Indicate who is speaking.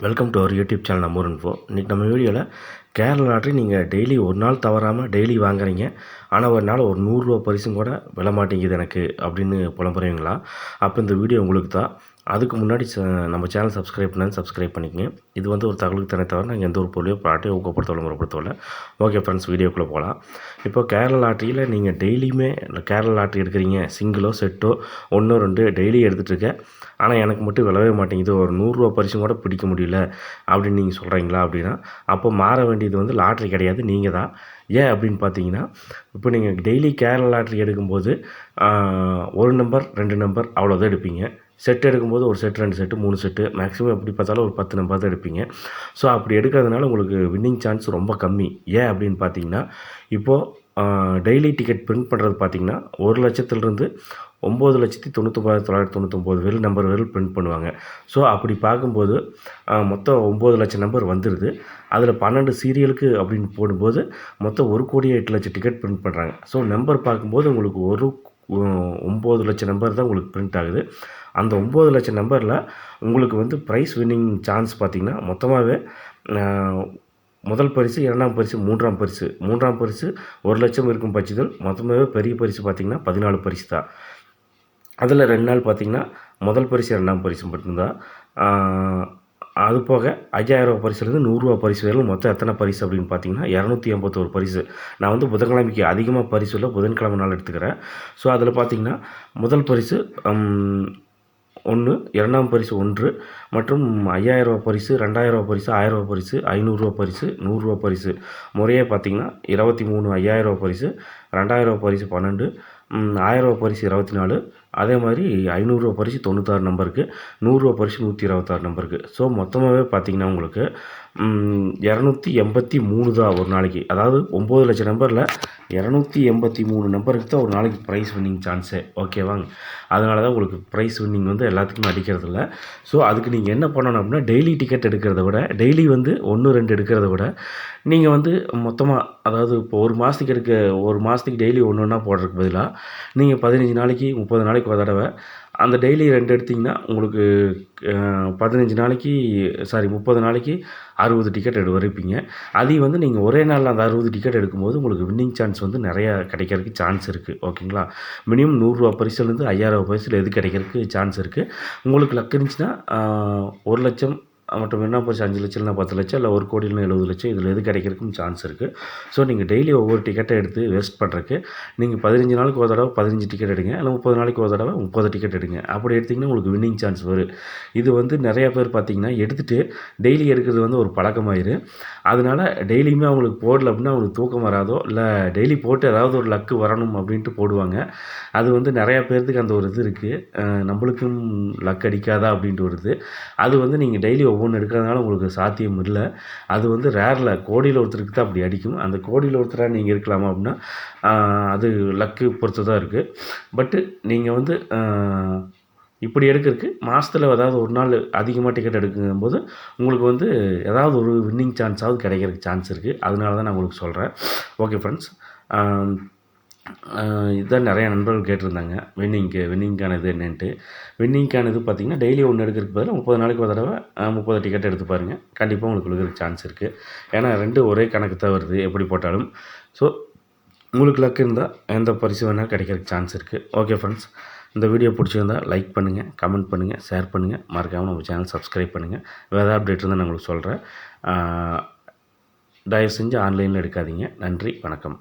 Speaker 1: Welcome to our YouTube channel நம்ம info இன்றைக்கி நம்ம வீடியோவில் கேரளா லாட்ரி நீங்கள் டெய்லி ஒரு நாள் தவறாமல் டெய்லி வாங்குறீங்க. ஆனால் ஒரு நாள் ஒரு நூறுரூவா பரிசும் கூட விழ மாட்டேங்குது எனக்கு அப்படின்னு புலம்புறீங்களா? அப்போ இந்த வீடியோ உங்களுக்கு தான். அதுக்கு முன்னாடி ச- நம்ம சேனல் சப்ஸ்கிரைப் பண்ணி சப்ஸ்கிரைப் பண்ணிக்கங்க. இது வந்து ஒரு தகவலுக்கு தனி தவிர நாங்கள் எந்த ஒரு பொருளையோ ப்ராட்டையோ ஊக்கப்படுத்தவில்லை முறைப்படுத்தவில்லை. ஓகே ஃப்ரெண்ட்ஸ் வீடியோக்குள்ளே போகலாம் இப்போ கேரளா லாட்ரியில் நீங்கள் டெய்லியுமே கேரளா லாட்ரி எடுக்கிறீங்க. சிங்கிளோ செட்டோ ஒன்றோ ரெண்டு டெய்லி எடுத்துகிட்ருக்கேன் ஆனால் எனக்கு மட்டும் விளவே மாட்டேங்குது. ஒரு நூறுரூவா பரிசும் கூட பிடிக்க முடியல அப்படின்னு நீங்கள் சொல்கிறீங்களா அப்படின்னா அப்போ மாற வேண்டியது வந்து லாட்ரி கிடையாது நீங்கள் தான். ஏன் அப்படின்னு பார்த்தீங்கன்னா இப்போ நீங்கள் டெய்லி கேரளா லாட்ரி எடுக்கும்போது ஒரு நம்பர் ரெண்டு நம்பர் அவ்வளோதான் எடுப்பீங்க. செட் எடுக்கும்போது ஒரு செட் ரெண்டு செட்டு மூணு செட்டு மேக்ஸிமம் எப்படி பார்த்தாலும் ஒரு பத்து நம்பர் தான் எடுப்பீங்க. ஸோ அப்படி எடுக்கிறதுனால உங்களுக்கு வின்னிங் சான்ஸ் ரொம்ப கம்மி. ஏன் அப்படின்னு பார்த்தீங்கன்னா இப்போது டெய்லி டிக்கெட் பிரிண்ட் பண்ணுறது பார்த்தீங்கன்னா ஒரு லட்சத்துலேருந்து ஒம்பது லட்சத்தி தொண்ணூத்தொம்பது தொள்ளாயிரத்தி தொண்ணூத்தொம்பது வெறும் நம்பர் வெறும் பிரிண்ட் பண்ணுவாங்க. ஸோ அப்படி பார்க்கும்போது மொத்தம் ஒம்பது லட்சம் நம்பர் வந்துடுது அதில் பன்னெண்டு சீரியலுக்கு அப்படின்னு போடும்போது மொத்தம் ஒரு கோடி எட்டு லட்சம் டிக்கெட் பிரிண்ட் பண்ணுறாங்க ஸோ நம்பர் பார்க்கும்போது உங்களுக்கு ஒரு ஒம்பது லட்சம் நம்பர் தான் உங்களுக்கு பிரிண்ட் ஆகுது. அந்த ஒம்பது லட்சம் நம்பரில் உங்களுக்கு வந்து ப்ரைஸ் வின்னிங் சான்ஸ் பார்த்திங்கன்னா மொத்தமாகவே முதல் பரிசு இரண்டாம் பரிசு மூன்றாம் பரிசு. மூன்றாம் பரிசு ஒரு லட்சம் இருக்கும் பட்சத்தில் மொத்தமாகவே பெரிய பரிசு பார்த்திங்கன்னா பதினாலு பரிசு தான். அதில் ரெண்டு நாள் பார்த்திங்கன்னா முதல் பரிசு ரெண்டாம் பரிசு மட்டும்தான். அது போக ஐயாயிரரூவா பரிசுலேருந்து நூறுரூவா பரிசு வரையிலும் மொத்தம் எத்தனை பரிசு அப்படின்னு பார்த்தீங்கன்னா இரநூத்தி எண்பத்தோரு பரிசு. நான் வந்து புதன்கிழமைக்கு அதிகமாக பரிசு இல்லை புதன்கிழமை நாள் எடுத்துக்கிறேன். ஸோ அதில் பார்த்தீங்கன்னா முதல் பரிசு ஒன்று இரண்டாம் பரிசு ஒன்று மற்றும் ஐயாயிரரூவா பரிசு ரெண்டாயிரரூவா பரிசு ஆயிரரூவா பரிசு ஐநூறுரூவா பரிசு நூறுரூவா பரிசு. முறையே பார்த்தீங்கன்னா இருபத்தி மூணு ஐயாயிரரூவா பரிசு ரெண்டாயிரரூவா பரிசு பன்னெண்டு ம், ஆயிரரூவா பரிசு இருபத்தி நாலு அதே மாதிரி ஐநூறுரூவா பரிசு தொண்ணூத்தாறு நம்பருக்கு நூறுரூவா பரிசு நூற்றி இருபத்தாறு நம்பருக்கு. ஸோ மொத்தமாகவே பார்த்தீங்கன்னா உங்களுக்கு இரநூத்தி எண்பத்தி மூணு தான் ஒரு நாளைக்கு. அதாவது ஒம்பது லட்சம் நம்பரில் இரநூத்தி எண்பத்தி மூணு நம்பருக்கு தான் ஒரு நாளைக்கு ப்ரைஸ் வின்னிங் சான்ஸே ஓகேவாங்க அதனால தான் உங்களுக்கு ப்ரைஸ் வின்னிங் வந்து எல்லாத்துக்குமே அடிக்கிறது இல்லை. ஸோ அதுக்கு நீங்கள் என்ன பண்ணணும் அப்படின்னா டெய்லி டிக்கெட் எடுக்கிறத விட டெய்லி வந்து ஒன்று ரெண்டு எடுக்கிறத விட நீங்கள் வந்து மொத்தமாக அதாவது இப்போ ஒரு மாதத்துக்கு எடுக்க ஒரு மாதத்துக்கு டெய்லி ஒன்று ஒன்றா போடுறதுக்கு பதிலாக நீங்கள் பதினஞ்சு நாளைக்கு முப்பது நாளைக்கு ஒரு தடவை. அந்த டெய்லி ரெண்டு எடுத்திங்கன்னா உங்களுக்கு பதினஞ்சு நாளைக்கு சாரி முப்பது நாளைக்கு அறுபது டிக்கெட் எடு வரைப்பீங்க அதையும் வந்து நீங்கள் ஒரே நாளில் அந்த அறுபது டிக்கெட் எடுக்கும்போது உங்களுக்கு வின்னிங் சான்ஸ் வந்து நிறையா கிடைக்கிறதுக்கு சான்ஸ் இருக்குது ஓகேங்களா? மினிமம் நூறுரூவா பரிசுலேருந்து ஐயாயிரம் பரிசில் எது கிடைக்கிறதுக்கு சான்ஸ் இருக்குது உங்களுக்கு லக் இருந்துச்சுன்னா ஒரு லட்சம் மற்றும் என்ன போச்சு அஞ்சு லட்சம் இல்லைனா பத்து லட்சம் இல்லை ஒரு கோடி இல்லைனா எழுபது லட்சம் இதில் எது கிடைக்கிறதுக்கும் சான்ஸ் இருக்குது ஸோ நீங்கள் டெய்லி ஒவ்வொரு டிக்கெட்டை எடுத்து வேஸ்ட் பண்ணுறக்கு நீங்கள் பதினஞ்சு நாளுக்கு ஒரு தடவை பதினஞ்சு டிக்கெட் எடுங்க இல்லை முப்பது நாளைக்கு ஒரு தடவை முப்பது டிக்கெட் எடுங்க. அப்படி எடுத்திங்கன்னா உங்களுக்கு வின்னிங் சான்ஸ் வரும். இது வந்து நிறையா பேர் பார்த்தீங்கன்னா எடுத்துகிட்டு டெய்லி எடுக்கிறது வந்து ஒரு பழக்கமாயிரு. அதனால டெய்லியுமே அவங்களுக்கு போடல அப்படின்னா அவங்களுக்கு தூக்கம் வராதோ இல்லை டெய்லி போட்டு ஏதாவது ஒரு லக்கு வரணும் அப்படின்ட்டு போடுவாங்க. அது வந்து நிறையா பேர்த்துக்கு அந்த ஒரு இது இருக்குது நம்மளுக்கும் லக் அடிக்காதா அப்படின்ட்டு வருது அது வந்து நீங்கள் டெய்லி ஒவ்வொன்று எடுக்கிறதுனால உங்களுக்கு சாத்தியம் இல்லை. அது வந்து ரேரில் கோடியில் ஒருத்தருக்கு தான் அப்படி அடிக்கும். அந்த கோடியில் ஒருத்தராக நீங்கள் இருக்கலாமா அப்படின்னா அது லக்கு பொறுத்து தான் இருக்குது பட்டு நீங்கள் வந்து இப்படி எடுக்கிறதுக்கு மாதத்தில் ஏதாவது ஒரு நாள் அதிகமாக டிக்கெட் எடுக்கும்போது உங்களுக்கு வந்து ஏதாவது ஒரு வின்னிங் சான்ஸாவது கிடைக்கிறதுக்கு சான்ஸ் இருக்குது அதனால தான் நான் உங்களுக்கு சொல்கிறேன் ஓகே ஃப்ரெண்ட்ஸ் இதுதான் நிறையா நண்பர்கள் கேட்டிருந்தாங்க. வின்னிங்க்கு வின்னிங்க்கான இது என்னென்ட்டு. வின்னிங்க்கான இது பார்த்தீங்கன்னா டெய்லி ஒன்று எடுக்கிறதுக்கு பதிலாக முப்பது நாளைக்கு ஒரு தடவை முப்பது டிக்கெட் எடுத்து பாருங்கள் கண்டிப்பாக உங்களுக்கு கொடுக்குறதுக்கு சான்ஸ் இருக்குது ஏன்னா ரெண்டு ஒரே கணக்கு தான் வருது எப்படி போட்டாலும். ஸோ உங்களுக்கு லக் இருந்தால் எந்த பரிசு வேணால் கிடைக்கிறதுக்கு சான்ஸ் இருக்குது ஓகே ஃப்ரெண்ட்ஸ் இந்த வீடியோ பிடிச்சிருந்தா லைக் பண்ணுங்கள் கமெண்ட் பண்ணுங்கள் ஷேர் பண்ணுங்கள் மறக்காமல் நம்ம சேனல் சப்ஸ்கிரைப் பண்ணுங்கள் வேறு அப்டேட் இருந்தால் நான் உங்களுக்கு சொல்கிறேன் தயவு செஞ்சு ஆன்லைனில் எடுக்காதீங்க. நன்றி வணக்கம்.